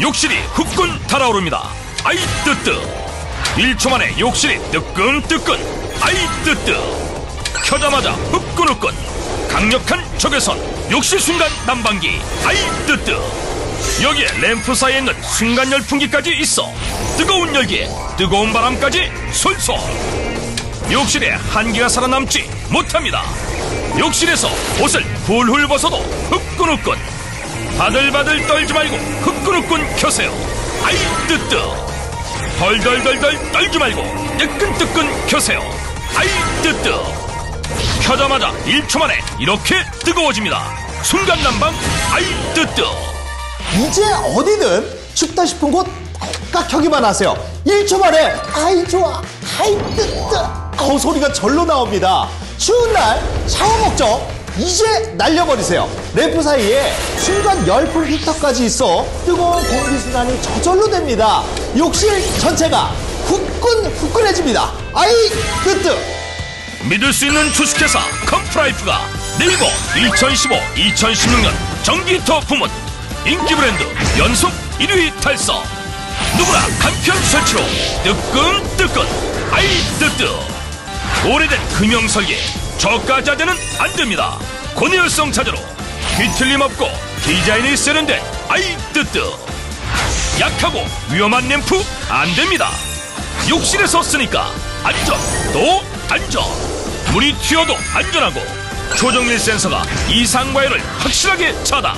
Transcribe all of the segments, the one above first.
욕실이 후끈 달아오릅니다. 아이 뜨뜨. 1초 만에 욕실이 뜨끈뜨끈. 아이 뜨뜨. 켜자마자 후끈후끈. 강력한 적외선 욕실 순간 난방기. 아이 뜨뜨. 여기에 램프 사이에 있는 순간 열풍기까지 있어. 뜨거운 열기에 뜨거운 바람까지 솔솔. 욕실에 한기가 살아남지 못합니다. 욕실에서 옷을 훌훌 벗어도 후끈후끈. 바들바들 떨지 말고 후끈후끈 켜세요. 아이 뜨뜨. 덜덜덜덜 떨지 말고 뜨끈뜨끈 켜세요. 아이 뜨뜨. 켜자마자 1초 만에 이렇게 뜨거워집니다. 순간 난방 아이 뜨뜨. 이제 어디든 춥다 싶은 곳딱 켜기만 하세요. 1초 만에 아이 좋아, 아이 뜨뜨. 아우 소리가 절로 나옵니다. 추운 날 샤워 걱정 이제 날려버리세요. 램프 사이에 순간 열풍 히터까지 있어 뜨거운 공기 순환이 저절로 됩니다. 욕실 전체가 후끈 후끈해집니다. 아이 뜨뜨. 믿을 수 있는 주식회사 컴프라이프가 네이버 2015-2016년 전기히터 부문 인기 브랜드 연속 1위 달성 누구나 간편 설치로 뜨끈뜨끈 아이 뜨뜨 오래된 금형 설계 저가 자재는 안 됩니다 고내열성 자재로 뒤틀림 없고 디자인이 세련된 아이 뜨뜨 약하고 위험한 램프 안 됩니다. 욕실에서 쓰니까 안전 또 안전. 물이 튀어도 안전하고 초정밀 센서가 이상 과열을 확실하게 차단.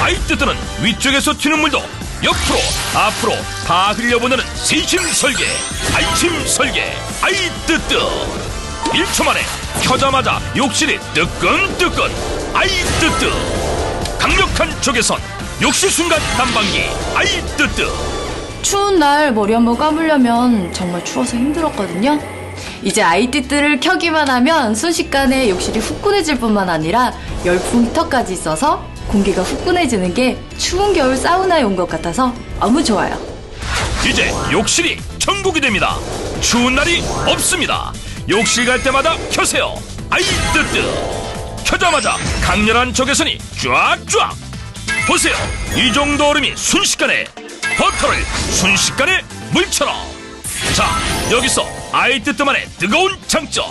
아이 뜨뜨는 위쪽에서 튀는 물도 옆으로 앞으로 다 흘려보내는 세심 설계. 안심 설계. 아이 뜨뜨. 1초 만에 켜자마자 욕실이 뜨끈뜨끈. 아이뜨뜨. 강력한 적외선 욕실 순간 난방기 아이뜨뜨 추운 날 머리 한번 감으려면 정말 추워서 힘들었거든요. 이제 아이띠뜨를 켜기만 하면 순식간에 욕실이 후끈해질 뿐만 아니라 열풍 히터까지 있어서 공기가 후끈해지는 게 추운 겨울 사우나에 온 것 같아서 너무 좋아요. 이제 욕실이 천국이 됩니다 추운 날이 없습니다 욕실 갈 때마다 켜세요. 아이 뜨뜨. 켜자마자 강렬한 적외선이 쫙쫙. 보세요. 이 정도 얼음이 순식간에 버터를 순식간에 물처럼 자 여기서 아이 뜨뜨만의 뜨거운 장점.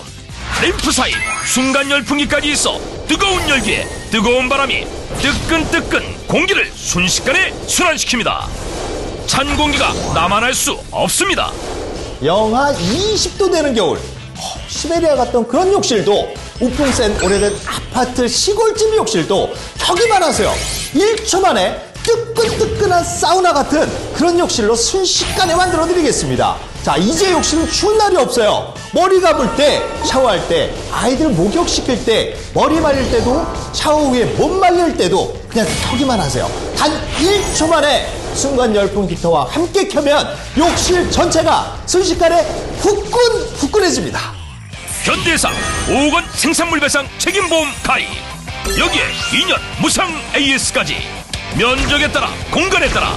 램프 사이 순간 열풍기까지 있어 뜨거운 열기에 뜨거운 바람이 뜨끈뜨끈 공기를 순식간에 순환시킵니다. 찬 공기가 남아날 수 없습니다. 영하 20도 되는 겨울. 어, 시베리아 갔던 그런 욕실도 우풍 센 오래된 아파트 시골집 욕실도 켜기만 하세요. 1초 만에 뜨끈뜨끈한 사우나 같은 그런 욕실로 순식간에 만들어 드리겠습니다. 자 이제 욕실은 추운 날이 없어요. 머리 감을 때 샤워할 때 아이들 목욕시킬 때 머리 말릴 때도 샤워 후에 몸 말릴 때도 그냥 켜기만 하세요. 단 1초 만에 순간 열풍 히터와 함께 켜면 욕실 전체가 순식간에 후끈 후끈해집니다. 현대해상 5억 원 생산물 배상 책임보험 가입. 여기에 2년 무상 AS까지. 면적에 따라 공간에 따라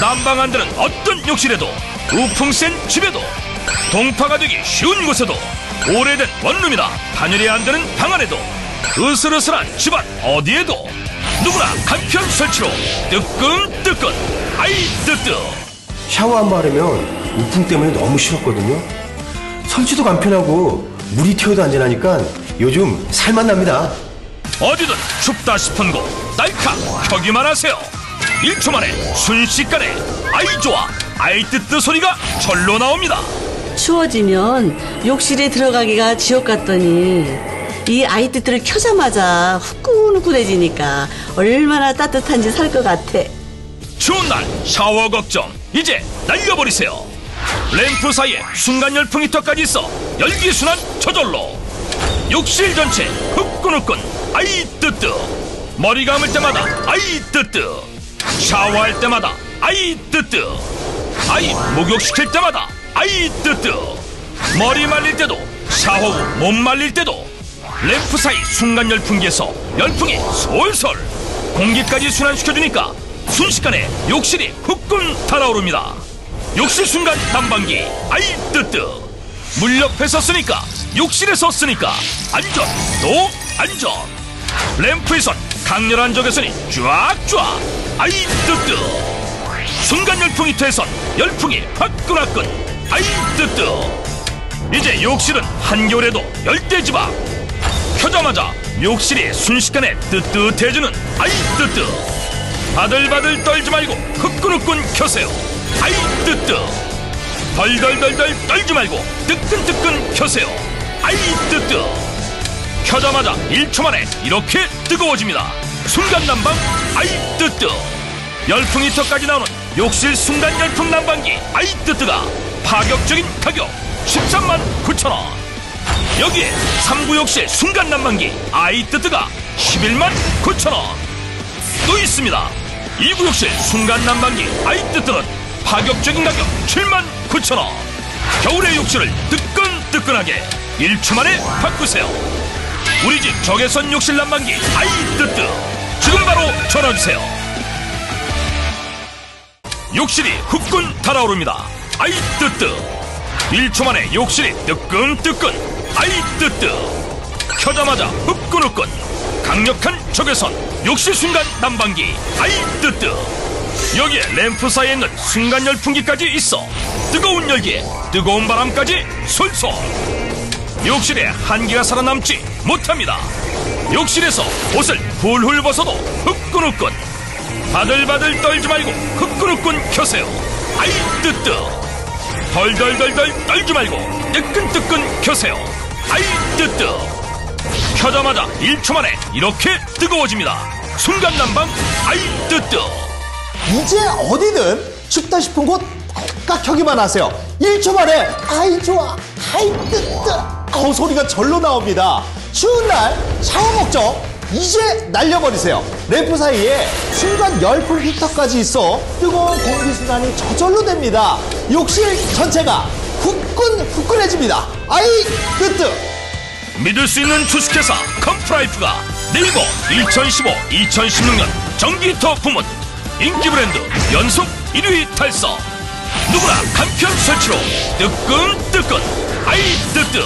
난방 안 되는 어떤 욕실에도 우풍 센 집에도 동파가 되기 쉬운 곳에도 오래된 원룸이나 단열이 안 되는 방 안에도 으슬으슬한 집안 어디에도 누구나 간편 설치로 뜨끈뜨끈 아이 뜨뜨 샤워 한번 하려면 우풍 때문에 너무 싫었거든요. 설치도 간편하고 물이 튀어도 안전하니까 요즘 살만 납니다. 어디든 춥다 싶은 곳 날카 켜기만 하세요 1초 만에 순식간에 아이 좋아 아이 뜨뜨 소리가 절로 나옵니다 추워지면 욕실에 들어가기가 지옥 같더니 이 아이뜨뜨를 켜자마자 후끈후끈해지니까 얼마나 따뜻한지 살 것 같아. 추운 날 샤워 걱정 이제 날려버리세요 램프 사이에 순간 열풍 히터까지 있어 열기 순환 저절로. 욕실 전체 후끈후끈 아이 뜨뜨. 머리 감을 때마다 아이 뜨뜨. 샤워할 때마다 아이 뜨뜨. 아이 목욕시킬 때마다 아이 뜨뜨. 머리 말릴 때도 샤워 후 몸 말릴 때도 램프 사이 순간 열풍기에서 열풍이 솔솔. 공기까지 순환시켜주니까 순식간에 욕실이 후끈 달아오릅니다 욕실 순간 난방기. 아이 뜨뜨. 물 옆에서 쓰니까 욕실에서 쓰니까 안전. 또 안전. 램프에선 강렬한 적외선이 쫙쫙. 아이 뜨뜨. 열풍 히터에선 열풍이 화끈화끈. 아이 뜨뜨. 이제 욕실은 한겨울에도 열대지방 켜자마자 욕실이 순식간에 뜨뜻해지는 아이 뜨뜨. 바들바들 떨지 말고 후끈후끈 켜세요 아이 뜨뜨. 덜덜덜덜 떨지 말고 뜨끈뜨끈 켜세요. 아이 뜨뜨. 켜자마자 1초 만에 이렇게 뜨거워집니다. 순간 난방 아이 뜨뜨. 열풍 히터까지 나오는 욕실 순간 열풍 난방기 아이 뜨뜨가 파격적인 가격 13만 9천원. 여기에 3구 욕실 순간 난방기 아이 뜨뜨가 11만 9천원. 또 있습니다. 2구 욕실 순간 난방기 아이 뜨뜨는 파격적인 가격 7만 9천 원. 겨울의 욕실을 뜨끈뜨끈하게 1초 만에 바꾸세요. 우리 집 적외선 욕실 난방기 아이 뜨뜨. 지금 바로 전화 주세요. 욕실이 후끈 달아오릅니다. 아이 뜨뜨. 1초 만에 욕실이 뜨끈뜨끈 아이 뜨뜨. 켜자마자 후끈후끈 강력한 적외선 욕실 순간 난방기 아이 뜨뜨 여기에 램프 사이에 있는 순간 열풍기까지 있어 뜨거운 열기에 뜨거운 바람까지 솔솔 욕실에 한기가 살아남지 못합니다. 욕실에서 옷을 훌훌 벗어도 후끈후끈 바들바들 떨지 말고 후끈후끈 켜세요. 아이 뜨뜨 덜덜덜덜 떨지 말고 뜨끈뜨끈 켜세요. 아이 뜨뜨 켜자마자 1초 만에 이렇게 뜨거워집니다. 순간 난방 아이 뜨뜨 이제 어디든 춥다 싶은 곳꽉 켜기만 하세요. 1초 만에 아이 좋아, 아이 뜨뜨, 아우 소리가 절로 나옵니다. 추운 날 샤워 걱정 이제 날려버리세요. 램프 사이에 순간 열풍 히터까지 있어 뜨거운 공기 순환이 저절로 됩니다. 욕실 전체가 후끈 후끈해집니다. 아이 뜨뜨. 믿을 수 있는 주식회사 컴프라이프가 네이버 2015-2016년 전기히터 부문 인기 브랜드 연속 1위 달성 누구나 간편 설치로 뜨끈뜨끈 아이 뜨뜨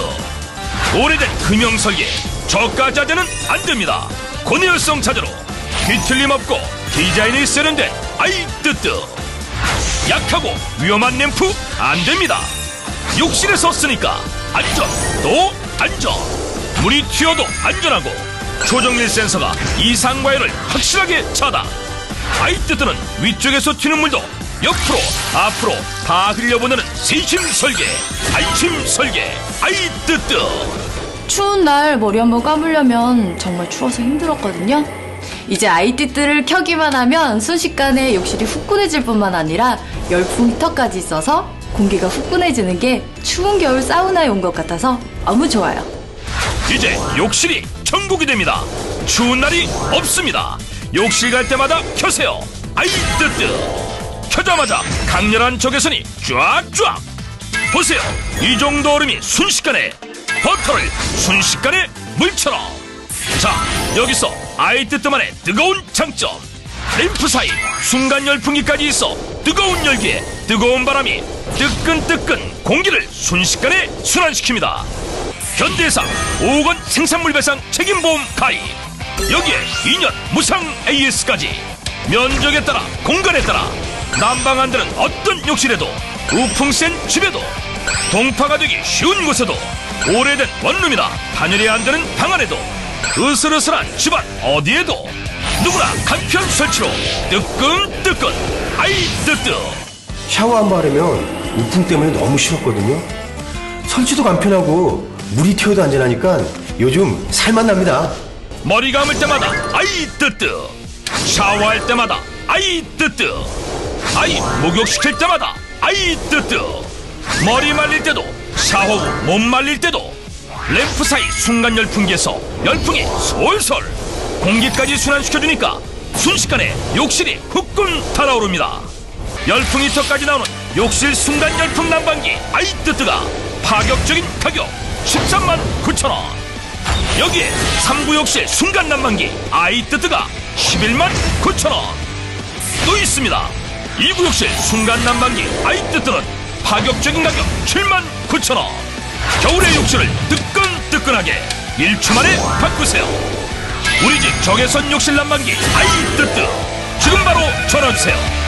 오래된 금형 설계 저가 자재는 안 됩니다 고내열성 자재로 뒤틀림 없고 디자인이 세련된 아이 뜨뜨 약하고 위험한 램프 안 됩니다. 욕실에서 쓰니까 안전 또 안전. 물이 튀어도 안전하고 초정밀 센서가 이상 과열을 확실하게 차단. 아이 뜨뜨는 위쪽에서 튀는 물도 옆으로 앞으로 다 흘려보내는 세심 설계, 안심 설계. 아이 뜨뜨. 추운 날 머리 한번 감으려면 정말 추워서 힘들었거든요. 이제 아이띠뜨를 켜기만 하면 순식간에 욕실이 후끈해질 뿐만 아니라 열풍 히터까지 있어서 공기가 후끈해지는 게 추운 겨울 사우나에 온 것 같아서 너무 좋아요. 이제 욕실이 천국이 됩니다. 추운 날이 없습니다. 욕실 갈 때마다 켜세요. 아이 뜨뜨. 켜자마자 강렬한 적외선이 쫙쫙. 보세요. 이 정도 얼음이 순식간에 버터를 순식간에 물처럼. 자, 여기서 아이 뜨뜨만의 뜨거운 장점. 램프 사이 순간 열풍기까지 있어 뜨거운 열기에 뜨거운 바람이 뜨끈뜨끈 공기를 순식간에 순환시킵니다. 현대해상 5억 원 생산물 배상 책임보험 가입 여기에 2년 무상 AS까지 면적에 따라 공간에 따라 난방 안 되는 어떤 욕실에도 우풍 센 집에도 동파가 되기 쉬운 곳에도 오래된 원룸이나 단열이 안 되는 방 안에도 으슬으슬한 집안 어디에도 누구나 간편 설치로 뜨끈뜨끈 아이 뜨뜨 샤워 한 번 하려면 우풍 때문에 너무 싫었거든요. 설치도 간편하고 물이 튀어도 안전하니까 요즘 살만 납니다. 머리 감을 때마다 아이 뜨뜨. 샤워할 때마다 아이 뜨뜨. 아이 목욕시킬 때마다 아이 뜨뜨. 머리 말릴 때도 샤워 후 몸 말릴 때도 램프 사이 순간 열풍기에서 열풍이 솔솔 공기까지 순환시켜주니까 순식간에 욕실이 후끈 달아오릅니다. 열풍 히터까지 나오는 욕실 순간 열풍 난방기 아이 뜨뜨가 파격적인 가격 13만 9천원 여기에 3구 욕실 순간 난방기 아이뜨뜨가 11만 9천원. 또 있습니다. 2구 욕실 순간 난방기 아이뜨뜨는 파격적인 가격 7만 9천원. 겨울의 욕실을 뜨끈뜨끈하게 1초 만에 바꾸세요. 우리 집 적외선 욕실 난방기 아이뜨뜨. 지금 바로 전화주세요